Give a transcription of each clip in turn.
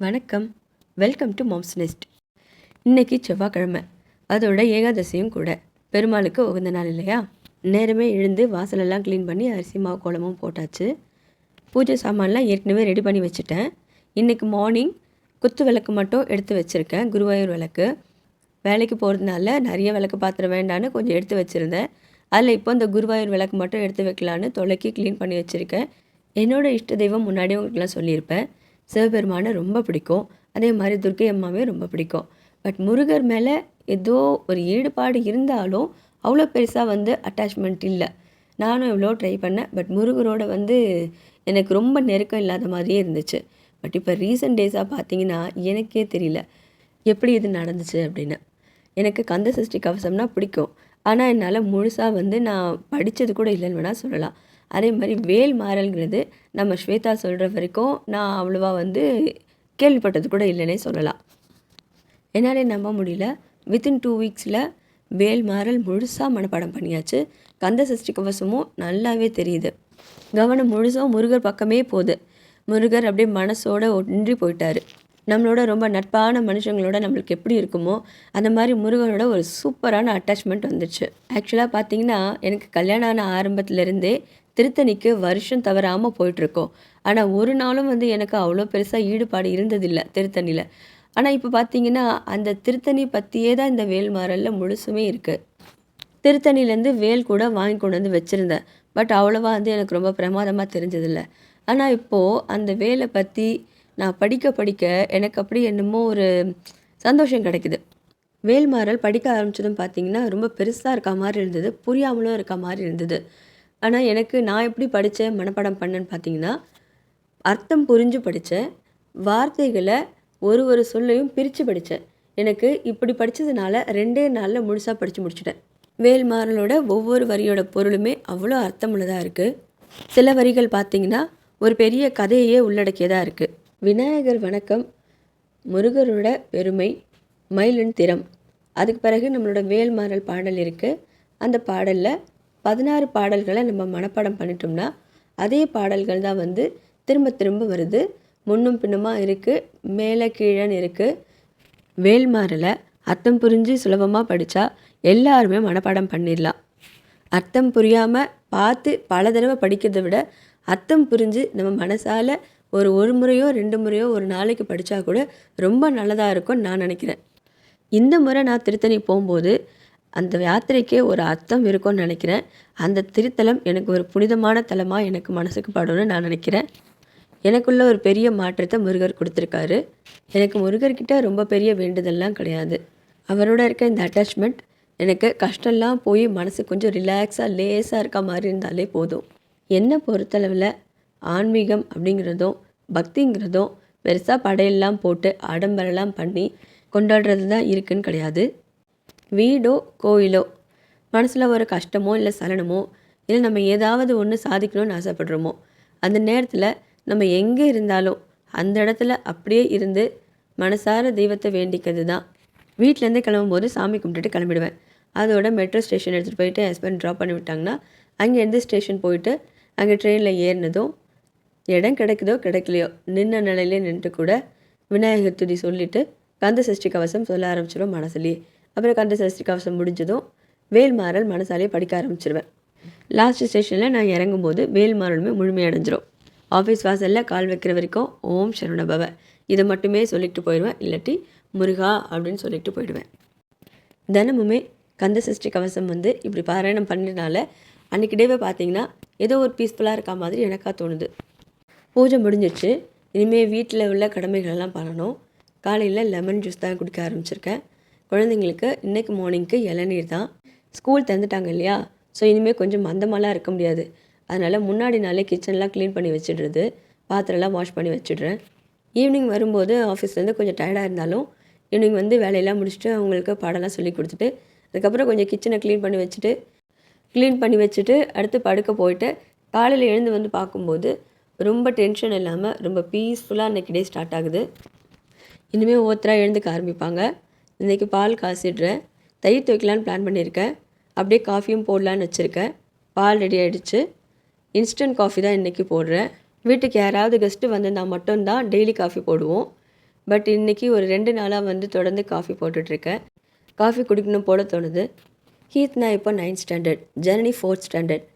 வணக்கம். Welcome to moms next இன்னைக்கு செவ்வாய்க்கிழமை. அதோட ஏகாதசியும் கூட. பெருமாளுக்கு உகந்த நாள் இல்லையா? நேரமே எழுந்து வாசலெல்லாம் க்ளீன் பண்ணி அரிசி மாவு கோலமும் போட்டாச்சு. பூஜை சாமான்லாம் ஏற்கனவே ரெடி பண்ணி வச்சுட்டேன். இன்றைக்கி மார்னிங் குத்து விளக்கு மட்டும் எடுத்து வச்சுருக்கேன் குருவாயூர் விளக்கு. வேலைக்கு போகிறதுனால நிறைய விளக்கு பாத்திரம் வேண்டான்னு கொஞ்சம் எடுத்து வச்சுருந்தேன். அதில் இப்போ இந்த குருவாயூர் விளக்கு மட்டும் எடுத்து வைக்கலான்னு தொலைக்கி க்ளீன் பண்ணி வச்சுருக்கேன். என்னோட இஷ்ட தெய்வம் முன்னாடி உங்களுக்குலாம் சொல்லியிருப்பேன். சிவபெருமானை ரொம்ப பிடிக்கும். அதே மாதிரி துர்க்கை அம்மாவே ரொம்ப பிடிக்கும். பட் முருகர் மேலே ஏதோ ஒரு ஈடுபாடு இருந்தாலும் அவ்வளோ பெருசாக வந்து அட்டாச்மெண்ட் இல்லை. நானும் எவ்வளோ ட்ரை பண்ணேன். பட் முருகரோட வந்து எனக்கு ரொம்ப நெருக்கம் இல்லாத மாதிரியே இருந்துச்சு. பட் இப்போ ரீசெண்ட் டேஸாக பார்த்தீங்கன்னா எனக்கே தெரியல. எப்படி இது நடந்துச்சு அப்படின்னு. எனக்கு கந்த சஷ்டி கவசம்னா பிடிக்கும். ஆனால் என்னால் முழுசாக வந்து நான் படித்தது கூட இல்லைன்னு வேணால் சொல்லலாம். அதே மாதிரி வேல் மாறல்ங்கிறது நம்ம ஸ்வேதா சொல்கிற வரைக்கும் நான் அவ்வளோவா வந்து கேள்விப்பட்டது கூட இல்லைன்னே சொல்லலாம். என்னாலே நம்ப முடியல. வித்தின் டூ வீக்ஸில் வேல் மாறல் முழுசாக மனப்பாடம் பண்ணியாச்சு. கந்த சஷ்டி கவசமும் நல்லாவே தெரியுது. கவனம் முழுசும் முருகர் பக்கமே போகுது. முருகர் அப்படியே மனசோட ஒன்றி போயிட்டார். நம்மளோட ரொம்ப நட்பான மனுஷங்களோட நம்மளுக்கு எப்படி இருக்குமோ அந்த மாதிரி முருகனோட ஒரு சூப்பரான அட்டாச்மெண்ட் வந்துச்சு. ஆக்சுவலாக பார்த்தீங்கன்னா எனக்கு கல்யாணம் ஆன ஆரம்பத்துலேருந்தே திருத்தணிக்கு வருஷம் தவறாமல் போயிட்டுருக்கோம். ஆனால் ஒரு நாளும் வந்து எனக்கு அவ்வளோ பெருசாக ஈடுபாடு இருந்ததில்லை திருத்தணியில் ஆனால் இப்போ பார்த்தீங்கன்னா அந்த திருத்தணி பற்றியே தான் இந்த வேல்மாறலில் முழுசுமே இருக்குது திருத்தணிலேருந்து வேல் கூட வாங்கி கொண்டு வந்து வச்சுருந்தேன். பட் அவ்வளோவா வந்து எனக்கு ரொம்ப பிரமாதமாக தெரிஞ்சதில்லை. ஆனால் இப்போது அந்த வேலை பற்றி நான் படிக்க படிக்க எனக்கு அப்படி என்னமோ ஒரு சந்தோஷம் கிடைக்குது. வேல்மாறல் படிக்க ஆரம்பித்ததும் பார்த்தீங்கன்னா ரொம்ப பெருசாக இருக்க மாதிரி இருந்தது புரியாமலும் இருக்க மாதிரி இருந்தது. ஆனால் எனக்கு நான் எப்படி படித்தேன் மனப்பாடம் பண்ணேன்னு பார்த்தீங்கன்னா அர்த்தம் புரிஞ்சு படித்தேன் வார்த்தைகளை ஒரு ஒரு சொல்லையும் பிரித்து படித்தேன் எனக்கு இப்படி படித்ததுனால ரெண்டே நாளில் முழுசாக படித்து முடிச்சிட்டேன். வேல்மாறலோட ஒவ்வொரு வரியோட பொருளுமே அவ்வளோ அர்த்தமுள்ளதாக இருக்குது சில வரிகள் பார்த்தீங்கன்னா ஒரு பெரிய கதையே உள்ளடக்கியதாக இருக்குது விநாயகர் வணக்கம் முருகரோட பெருமை மயிலின் திறம். அதுக்கு பிறகு நம்மளோட வேல்மாறல் பாடல் இருக்குது அந்த பாடலில் பதினாறு பாடல்களை நம்ம மனப்பாடம் பண்ணிட்டோம்னா அதே பாடல்கள் தான் வந்து திரும்ப திரும்ப வருது. முன்னும் பின்னுமாக இருக்குது மேலே கீழேன்னு இருக்குது வேல்மாறலை அர்த்தம் புரிஞ்சு சுலபமாக படித்தா எல்லாருமே மனப்பாடம் பண்ணிடலாம். அர்த்தம் புரியாமல் பார்த்து பல தடவை படிக்கிறதை விட அர்த்தம் புரிஞ்சு நம்ம மனசால் ஒரு ஒரு முறையோ ரெண்டு முறையோ ஒரு நாளைக்கு படித்தா கூட ரொம்ப நல்லதாக இருக்கும்னு நான் நினைக்கிறேன். இந்த முறை நான் திருத்தணி போகும்போது அந்த யாத்திரைக்கே ஒரு அர்த்தம் இருக்கும்னு நினைக்கிறேன். அந்த திருத்தலம் எனக்கு ஒரு புனிதமான தலமாக எனக்கு மனசுக்கு படும்னு நான் நினைக்கிறேன். எனக்குள்ள ஒரு பெரிய மாற்றத்தை முருகர் கொடுத்துருக்காரு. எனக்கு முருகர்கிட்ட ரொம்ப பெரிய வேண்டுதல்லாம் கிடையாது. அவரோட இருக்க இந்த அட்டாச்மெண்ட் எனக்கு கஷ்டம்லாம் போய் மனசு கொஞ்சம் ரிலாக்ஸாக லேஸாக இருக்க மாதிரி இருந்தாலே போதும். என்னை பொறுத்தளவில் ஆன்மீகம் அப்படிங்கிறதும் பக்திங்கிறதும் பெருசாக படையெல்லாம் போட்டு ஆடம்பரெல்லாம் பண்ணி கொண்டாடுறது தான் இருக்குன்னு கிடையாது. வீடோ கோயிலோ மனசில் ஒரு கஷ்டமோ இல்லை சலனமோ இல்லை நம்ம ஏதாவது ஒன்று சாதிக்கணும்னு ஆசைப்படுறோமோ அந்த நேரத்தில் நம்ம எங்கே இருந்தாலும் அந்த இடத்துல அப்படியே இருந்து மனசார தெய்வத்தை வேண்டிக்கிறது தான் வீட்டிலேருந்து கிளம்பும்போது சாமி கும்பிட்டுட்டு கிளம்பிடுவேன். அதோட மெட்ரோ ஸ்டேஷன் எடுத்துகிட்டு போயிட்டு ஹஸ்பண்ட் ட்ராப் பண்ணி விட்டாங்கன்னா அங்கேருந்து ஸ்டேஷன் போயிட்டு அங்கே ட்ரெயினில் ஏறினதும் இடம் கிடைக்குதோ கிடைக்கலையோ நின்ன நிலையிலே நின்று கூட விநாயகர் துதி சொல்லிவிட்டு கந்த சஷ்டி கவசம் சொல்ல ஆரம்பிச்சிடும் மனசுலேயே. அப்புறம் கந்த சஷ்டி கவசம் முடிஞ்சதும் வேல்மாறல் மனசாலே படிக்க ஆரம்பிச்சிருவேன். லாஸ்ட் ஸ்டேஷனில் நான் இறங்கும்போது வேல்மாறலுமே முழுமையடைஞ்சிரும். ஆஃபீஸ் வாசலில் கால் வைக்கிற வரைக்கும் ஓம் சரணபவ இதை மட்டுமே சொல்லிட்டு போயிடுவேன். இல்லாட்டி முருகா அப்படின்னு சொல்லிட்டு போயிடுவேன். தினமுமே கந்த சஷ்டி கவசம் வந்து இப்படி பாராயணம் பண்ணதுனால அன்றைக்கி டேவே பார்த்தீங்கன்னா ஏதோ ஒரு பீஸ்ஃபுல்லாக இருக்க மாதிரி எனக்காக தோணுது. பூஜை முடிஞ்சிடுச்சு இனிமேல் வீட்டில் உள்ள கடமைகளெல்லாம் பண்ணணும். காலையில் லெமன் ஜூஸ் தான் குடிக்க ஆரம்பிச்சிருக்கேன். குழந்தைங்களுக்கு இன்றைக்கு மார்னிங்க்கு இளநீர் தான். ஸ்கூல் திறந்துட்டாங்க இல்லையா? ஸோ இனிமேல் கொஞ்சம் மந்தமாலாம் இருக்க முடியாது. அதனால் முன்னாடி நாளே கிச்சன்லாம் க்ளீன் பண்ணி வச்சிடுறது. பாத்திரம்லாம் வாஷ் பண்ணி வச்சிடுறேன். ஈவினிங் வரும்போது ஆஃபீஸ்லேருந்து கொஞ்சம் டயர்டாக இருந்தாலும் ஈவினிங் வந்து வேலையெல்லாம் முடிச்சுட்டு அவங்களுக்கு பாடம்லாம் சொல்லி கொடுத்துட்டு அதுக்கப்புறம் கொஞ்சம் கிச்சனை க்ளீன் பண்ணி வச்சுட்டு க்ளீன் பண்ணி வச்சுட்டு அடுத்து படுக்க போயிட்டு காலையில் எழுந்து வந்து பார்க்கும்போது ரொம்ப டென்ஷன் இல்லாமல் ரொம்ப பீஸ்ஃபுல்லாக அன்றைக்கி டே ஸ்டார்ட் ஆகுது. இனிமேல் ஒவ்வொருத்தராக எழுந்துக்க ஆரம்பிப்பாங்க. இன்றைக்கி பால் காசிடுறேன் தயிர் துவைக்கலான்னு பிளான் பண்ணியிருக்கேன். அப்படியே காஃபியும் போடலான்னு வச்சுருக்கேன். பால் ரெடி ஆகிடுச்சு இன்ஸ்டன்ட் காஃபி தான் இன்றைக்கி போடுறேன். வீட்டுக்கு யாராவது கெஸ்ட்டு வந்திருந்தால் மட்டும்தான் டெய்லி காஃபி போடுவோம். பட் இன்றைக்கி ஒரு ரெண்டு நாளாக வந்து தொடர்ந்து காஃபி போட்டுட்ருக்கேன். காஃபி குடிக்கணும் போல தோணுது. ஹீத்னா இப்போ ninth standard journey fourth standard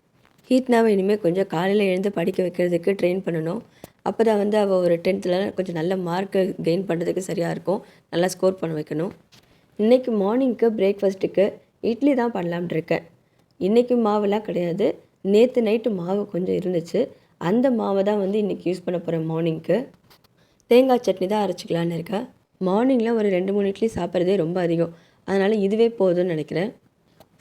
ஹீத்னாவை இனிமேல் கொஞ்சம் காலையில் எழுந்து படிக்க வைக்கிறதுக்கு ட்ரெயின் பண்ணணும். அப்போ தான் வந்து அவள் ஒரு டென்த்தில் கொஞ்சம் நல்ல மார்க்கு கெயின் பண்ணுறதுக்கு சரியாக இருக்கும். நல்லா ஸ்கோர் பண்ண வைக்கணும். இன்றைக்கி மார்னிங்க்கு பிரேக்ஃபாஸ்ட்டுக்கு இட்லி தான் பண்ணலாம்னு இருக்கேன். இன்றைக்கி மாவுலாம் கிடையாது. நேற்று நைட்டு மாவு கொஞ்சம் இருந்துச்சு. அந்த மாவை தான் வந்து இன்றைக்கி யூஸ் பண்ண போகிறேன் மார்னிங்க்கு தேங்காய் சட்னி தான் அரைச்சிக்கலான்னு இருக்கேன் மார்னிங்கில் ஒரு ரெண்டு மூணு இட்லி சாப்பிட்றதே ரொம்ப அதிகம். அதனால் இதுவே போதும்னு நினைக்கிறேன்.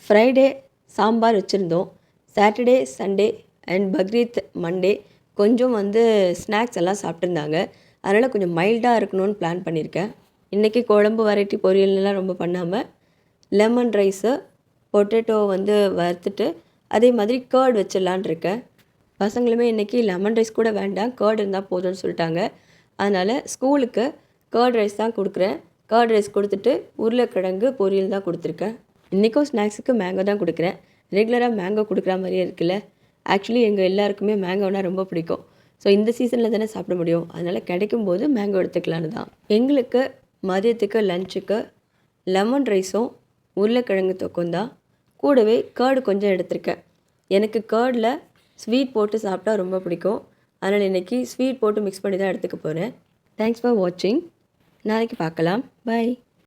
ஃப்ரைடே சாம்பார் வச்சுருந்தோம். Saturday Sunday and Bakrid Monday கொஞ்சம் வந்து ஸ்நாக்ஸ் எல்லாம் சாப்பிட்ருந்தாங்க அதனால் கொஞ்சம் மைல்டாக இருக்கணும்னு பிளான் பண்ணியிருக்கேன். இன்றைக்கி குழம்பு வெரைட்டி பொரியல்லாம் ரொம்ப பண்ணாமல் லெமன் ரைஸு பொட்டேட்டோ வந்து வறுத்துட்டு அதே மாதிரி கேர்டு வச்சிடலான் இருக்கேன். பசங்களுமே இன்றைக்கி லெமன் ரைஸ் கூட வேண்டாம் கேர்டு இருந்தால் போதும்னு சொல்லிட்டாங்க. அதனால் ஸ்கூலுக்கு கேர்ட் ரைஸ் தான் கொடுக்குறேன். கேர்ட் ரைஸ் கொடுத்துட்டு உருளைக்கிழங்கு பொரியல் தான் கொடுத்துருக்கேன். இன்றைக்கும் ஸ்நாக்ஸுக்கு மேங்கோ தான் கொடுக்குறேன். ரெகுலராக மேங்கோ கொடுக்குற மாதிரியே இருக்குல்ல. ஆக்சுவலி எங்கள் எல்லாருக்குமே மேங்கோனா ரொம்ப பிடிக்கும். ஸோ இந்த சீசனில் தானே சாப்பிட முடியும். அதனால் கிடைக்கும் போது மேங்கோ எடுத்துக்கலான்னு தான். எங்களுக்கு மதியத்துக்கு லஞ்சுக்கு லெமன் ரைஸும் உருளைக்கிழங்கு தொக்கும் தான். கூடவே கேர்டு கொஞ்சம் எடுத்திருக்கேன். எனக்கு கேர்டில் ஸ்வீட் போட்டு சாப்பிட்டா ரொம்ப பிடிக்கும். அதனால் இன்றைக்கி ஸ்வீட் போட்டு மிக்ஸ் பண்ணி தான் எடுத்துக்க போகிறேன் தேங்க்ஸ் ஃபார் வாட்சிங் நாளைக்கு பார்க்கலாம். பை